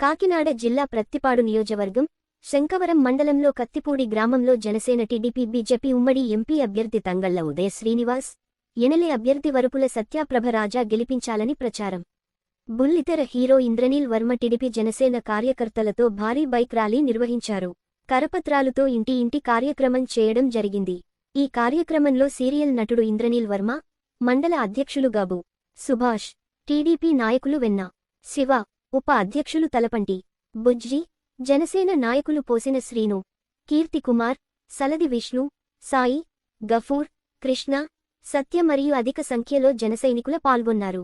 కాకినాడ జిల్లా ప్రత్తిపాడు నియోజకవర్గం శంకవరం మండలంలో కత్తిపూడి గ్రామంలో జనసేన టీడీపీ బీజేపీ ఉమ్మడి ఎంపీ అభ్యర్థి తంగళ్ళ ఉదయ శ్రీనివాస్ ఎనలే అభ్యర్థి వరపుల సత్యాప్రభ రాజా గెలిపించాలని ప్రచారం. బుల్లితెర హీరో ఇంద్రనీల్ వర్మ టీడీపీ జనసేన కార్యకర్తలతో భారీ బైక్ ర్యాలీ నిర్వహించారు. కరపత్రాలతో ఇంటి ఇంటి కార్యక్రమం చేయడం జరిగింది. ఈ కార్యక్రమంలో సీరియల్ నటుడు ఇంద్రనీల్ వర్మ మండల అధ్యక్షులు గాబు సుభాష్ టీడీపీ నాయకులు వెన్న శివ ఉప అధ్యక్షులు తలపంటి బుజ్జి జనసేన నాయకులు పోసిన శ్రీను కీర్తికుమార్ సలది విష్ణు సాయి గఫూర్ కృష్ణ సత్య మరియు అధిక సంఖ్యలో జనసైనికుల పాల్గొన్నారు.